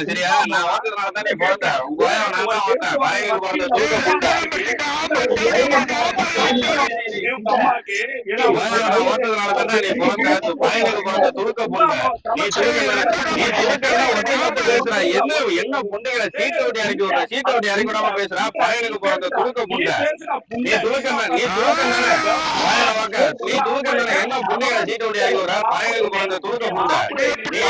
சரியா நான் ஓட்டதுனால தான் நீ பிறந்த கோயா நான் தான் ஓட்டேன் ஒட்டி என்ன என்ன பொண்ணுகிற சீட்டை விட்டு இறக்கி விடுற? சீட்டை விட்டு இறக்கி விடாம பேசுற? பையனுக்கு பிறந்த துணுக்க பொண்ணு. நீ துணுக்க நீ துணுக்க தானே வாயில வாக்க. நீ துணுக்க தானே என்ன பொண்ணுகிற சீட்டை விட்டு இறக்கி விடுற? பையனுக்கு பிறந்த துணுக்க பொண்ணு. நீ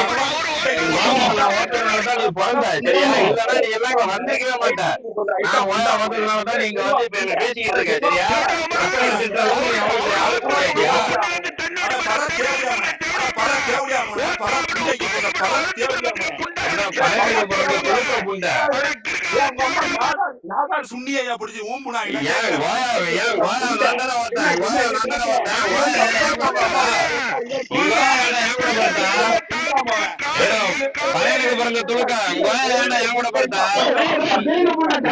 ஓட்டுறதுனால தான் நீ பிறந்த. சரியா? இல்லன்னா நீ எல்லாம் இங்க வந்திருக்கவே மாட்ட. நான் ஒன்றா வந்ததுனால தான் நீங்க வந்து இப்ப என்ன பேசிக்கிட்டு இருக்க. சரியா? சுண்ணியா பிடிச்சி ஊம்புனா ஏன் ஏன் நான் தானே நான் தானே பையனுக்கு பிறந்த துணுக்க கோயா ஏன்டா என் கூட பார்த்தா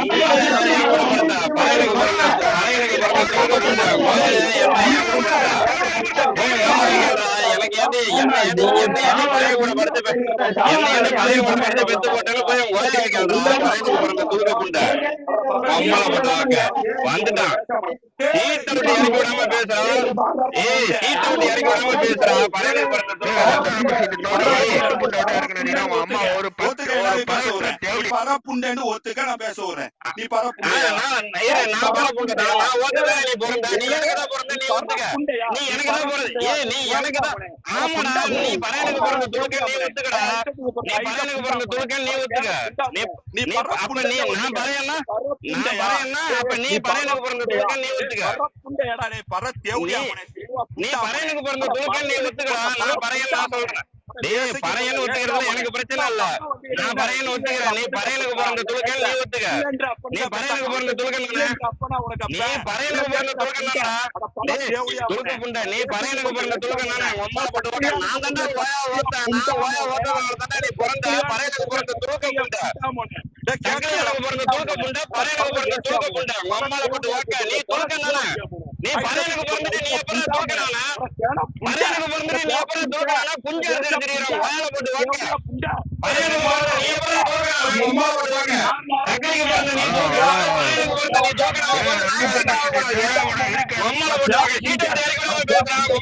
கோயா ஏன் கூட பார்த்தா பையனுக்கு பிறந்த பையனுக்கு பிறந்த துணுக்க புண்டை கோயா ஏன் என் கூட பார்த்தா கோயா ஏன் எனக்கு ஏன்டி என்ன என்ன ஏன்டி பழைய கூட படுத்து என்ன ஏன்டி பழைய கூட படுத்து பெத்து போட்டாங்க போய் பிறந்த துணுக்க புண்டை அம்மால போட்டாங்க வந்துட்டான் சீட்டை விட்டு இறக்கி விடாம பேசுறான் ஏய் சீட்டை விட்டு இறக்கி விடாம பேசுறான் பழைய அம்மா ஒரு பரப்புண்டேன்னு ஒத்துக்க நான் பேச வரேன் நீ பரப்புண்டே நான் பிறப்புண்டா நான் ஓட்டுதான் நீ பிறந்த. நீ எனக்கு தான் பிறந்த நீ ஒத்துக்க. நீ எனக்கு தான் பிறந்த ஏ நீ எனக்கு தான் ஆமாடா நீ பழையனுக்கு பிறந்த துணுக்க நீ ஒத்துக்கடா. நீ பழையனுக்கு பிறந்த துணுக்க நீ ஒத்துக்க. நீ அப்ப நீ நான் பழையனா நான் பழையனா அப்ப நீ பறையனுக்கு பிறந்த துணுக்க நீ ஒத்துக்கடா. நான் பறையன் நான் சொல்றேன். டேய் பறையன் ஒத்துக்கிறதுல எனக்கு பிரச்சனை இல்ல. நான் பறையன் ஒத்துக்கிறேன். நீ பறையனுக்கு பிறந்த துணுக்க நீ ஒத்துக்க. நீ பறையனுக்கு பிறந்த துணுக்க நீ பறையனுக்கு பிறந்த துணுக்க துணுக்க புண்டை நீ பறையனுக்கு பிறந்த துணுக்க நானே அம்மா போட்டு ஓட்ட நான் தாண்டா ஓயா ஓட்டேன் நான் ஓயா ஓட்டனால தாண்டா நீ பிறந்த. பறையனுக்கு பிறந்த துணுக்க புண்டை. சங்கரனுக்கு பிறந்த துணுக்க புண்டை பறையனுக்கு பிறந்த துணுக்க புண்டை. அம்மால போட்டு ஓக்க நீ துணுக்க நானே நீ பறையனுக்கு பிறந்துட்டு நீ எப்படி துணுக்க நானே பறையனுக்கு பிறந்துட்டு நீ எப்படி துணுக்க நானே குஞ்சு எடுத்து தெரியுறோம் வாயில போட்டு ஓக்க பறையனுக்கு பிறந்த நீ நானே உங்க அம்மா போட்டு ஓக்க சங்கரிக்கு பிறந்த நீ துணுக்க பறையனுக்கு பிறந்த நீ போட்டு ஓக்க சீட்டை பேசுறான் போட்டு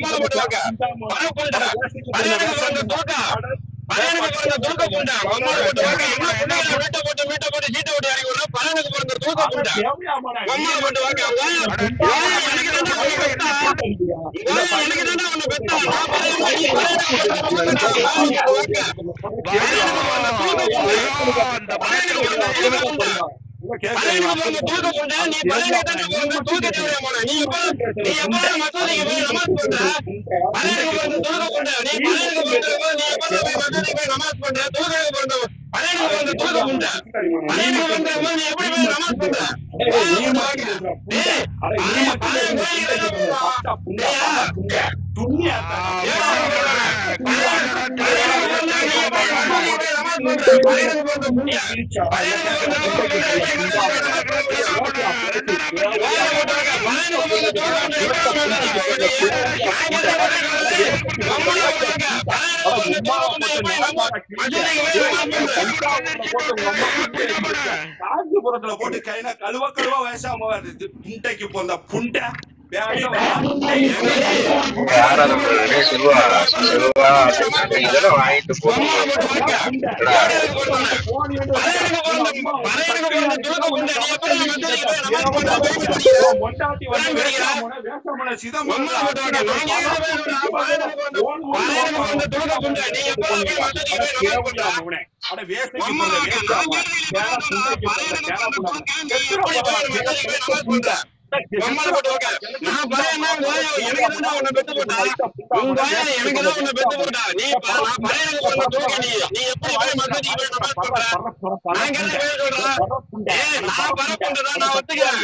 பறையனுக்கு பிறந்த பிறந்த தூக்க புண்டா. அம்மாவை போட்டு வாங்க போட்டு வீட்டை போட்டு சீட்டை போட்டு இறங்கி விடுறா. பையனுக்கு நமாஸ் பண்ற? தூக்க பண்ற? தூக்க புண்டா பையனுக்கு பிறந்த போது நீ எப்படி நமாஸ் பண்ற காஞ்சிபுரத்துல போட்டு கைனா கழுவ கழுவ வயசாம வருது புண்டைக்கு போந்த புண்டை செல்வா செல்வா இதெல்லாம் வாங்கிட்டு போகணும் அம்மால போட்டு நான் எனக்கு தான் எனக்கு தான் பெத்து நீ ப- நீ நான் ஒத்துக்கிறேன்.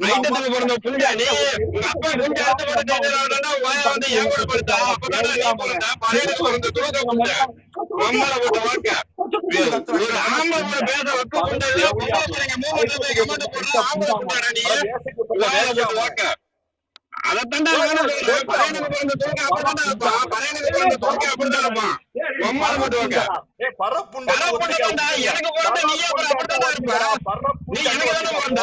பையனுக்கு பிறந்த புண்டை நீ உங்க அப்பா புண்டை அடுத்து உவாயா வந்து என் கூட படுத்தா அப்பதான் நீ பிறந்த பறையனுக்கு பிறந்த தூக்க புண்டை உம்மால போட்டு வாக்க ஒரு ஆம்பளை கூட பேச வைக்க புண்டை இல்ல பொம்பளை மூணு போய் கமெண்ட் போடுற ஆம்பளை புண்டாடா நீ. உவாயா போட்டு வாக்க அதத்தாண்டா நானும் சொல்றேன் பறையனுக்கு பிறந்த தூக்க இருப்பான். பறையனுக்கு பிறந்த தூக்க இருப்பான். உம்மால போட்டு வாக்க எனக்கு பிறந்த அப்படித்தான்டா இருப்ப. நீ எனக்கு தானே பிறந்த.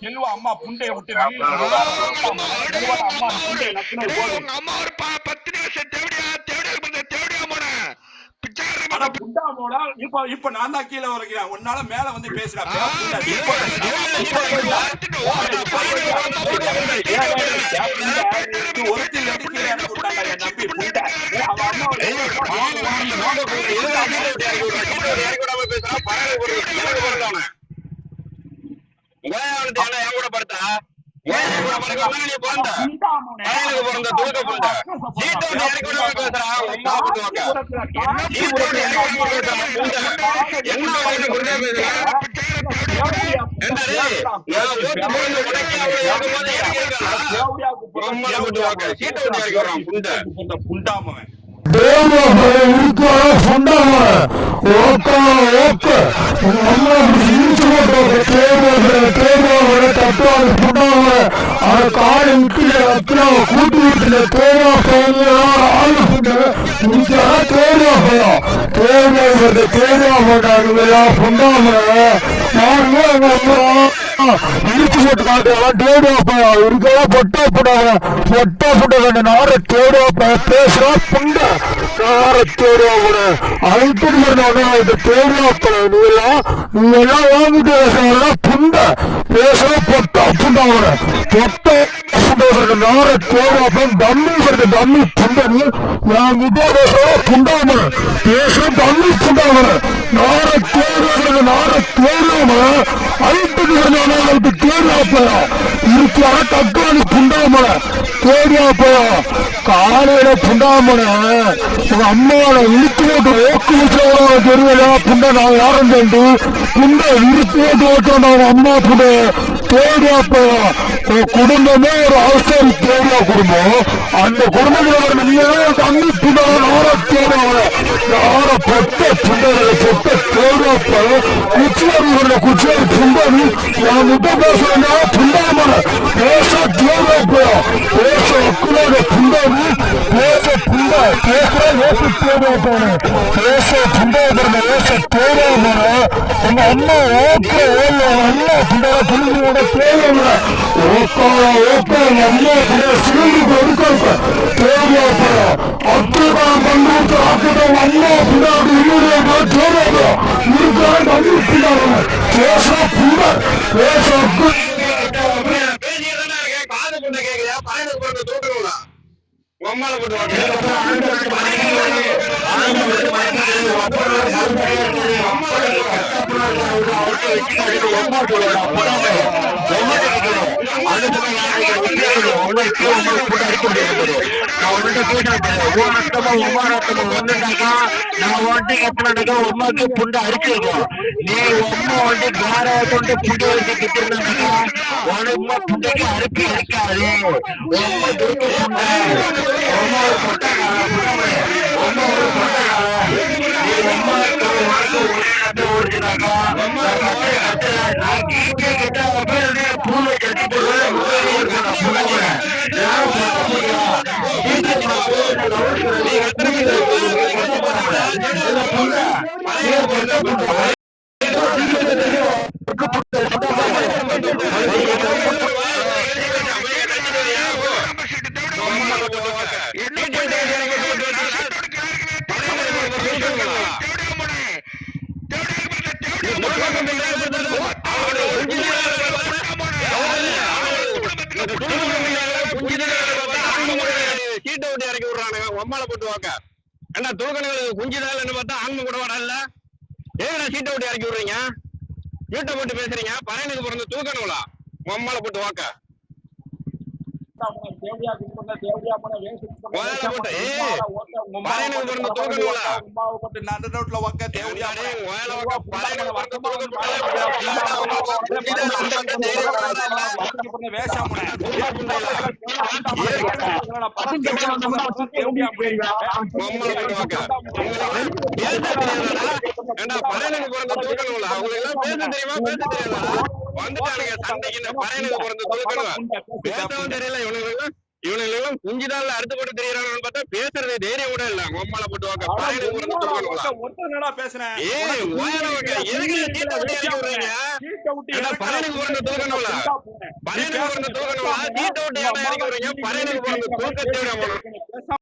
செல்வா அம்மா புண்டைய விட்டு வெளியில ஆமா, அம்மா அம்மா புண்டைய நக்குனது போதும் ஆனா புண்டா மோடா இப்ப இப்ப நான் தான் கீழே வருகிறேன் உன்னால மேல வந்து பேசுறா பையனுக்கு பிறந்த தூக்க புண்டை. சீட்டை வந்து இறக்கி விடாம பேசுறா, உங்க அம்மா அப்படி வாக்க. சீட்டை வந்து இறக்கி விடாம பேசுறா, புண்டை. என்ன வயசு புண்டை பேசுறா? ஏண்டா டேய், நான் ஓட்டு போட்டு உடைக்க அவளை இருக்கும்போது இறக்கி இருக்காளா? இழுத்து போட்டு வாக்க. சீட்டை விட்டு இருக்கா பொட்டா போட்டாங்க பொட்டா போட்ட நார தேடுவாப்பா பேசுறா புண்ட. நார தேடுவாப்பட அழைத்துட்டு வரணும் இது தேடுவாப்பட நீ எல்லாம் நீ எல்லாம் வாங்கிட்டு பேசுறா புண்ட. பேசுறா பொட்டா புண்டாவன பொட்டா புண்டை நார தேடுவாப்ப தம்மி வருது தம்மி புண்டை நீ என்கிட்ட பேசுறா புண்டாவன பேசுற தம்மி புண்டாவன நார தேடுவாங்க நார தேடுவாம அழைத்துட்டு வரணும் அவனுக்கு தேடுவாப்பா இருக்கான தக்காளி புண்டாமல. தேடியாப்பா காலையில புண்டாமல. உங்க அம்மாவோட இழுத்து போட்டு ஓக்கு வச்சவங்க தெரியல புண்டை நான் யாரும் சொல்லி புண்டை இழுத்து போட்டு ஓட்டான அவங்க அம்மா புண்டை. தேடியாப்பா உன் குடும்பமே ஒரு அவசரம் தேர்வா குடும்பம். அந்த குடும்பத்துல வர நீ தண்ணி புண்டை நார தேடுவாங்க 무법에서는 분담을 배에서 뛰어가고요. 배에서 끌어가 분담을 배에서 분담, 배에서 옆을 뛰어가고요. 배에서 분담을 배에서 அம்மா ஓக்க ஓல்ல அம்மா புண்டா புள்ளியோட தேவையில்ல ஓக்கா ஓக்க அம்மா புண்டா சிறுமி கொடுக்க தேவைப்பா அத்துக்கா பண்றது ஆக்கிட்ட அம்மா இன்னொரு பேச பேச போட்டு வாக்க. உம்மால போட்டு வாக்க. வச்சுக்காது ஒம்மா சொல்லுவாடா புடாமே ஒம்மா நினைக்கிறேன் அதுக்கு யாருக்கு உத்தியோகம் ஒன்னும் இப்போ உங்களுக்கு அடிக்க முடியாது நான் உன்கிட்ட கேட்கிறேன் ஓ ரத்தமா உமா ரத்தமா வந்துட்டாக்கா நான் வந்துட்டு கட்டினாக்கா உமாக்கு புண்டை அரிச்சிருக்கோம் நீ உம்மா வந்து கார கொண்டு வச்சு கிட்டிருந்தாக்கா உனக்கு புண்டைக்கு ஒரு ஒரு ரத்தம் ஓடிச்சுனாக்கா நான் கட்டு கட்டு நான் கீழே கிட்ட அப்படியே மாலை போட்டுவாங்க. போட்டு வாக்க ஏண்டா தூக்கணுங்களுக்கு பார்த்தா ஆன்ம கூட வரல ஏங்கடா சீட்டை விட்டு இறக்கி விடுறீங்க? வீட்டை போட்டு பேசுறீங்க? பையனுக்கு பிறந்த தூக்கணுங்களா? உம்மால போட்டு வாக்க. வந்துட்டானுங்க சண்டைக்கு இந்த பையனுக்கு பிறந்த தூக்கணும் பேசவும் தெரியல இவனுங்களுக்கு இவனுங்களுக்கு குஞ்சுதான்ல அறுத்து போட்டு தெரியறானு பார்த்தா பேசுறது தைரியம் கூட இல்ல. உம்மால போட்டு பையனுக்கு பிறந்த தூக்கணுங்களா ஒருத்தனடா பேசுறேன் ஏய் ஓயால வாக்க எதுக்கு சீட்டை விட்டு இறக்கி விடுறீங்க ஏண்டா பையனுக்கு பிறந்த தூக்கணுங்களா பையனுக்கு பிறந்த தூக்கணுங்களா சீட்டை விட்டு இறக்கி விடுறீங்க பையனுக்கு பிறந்த தூக்கத்தை விட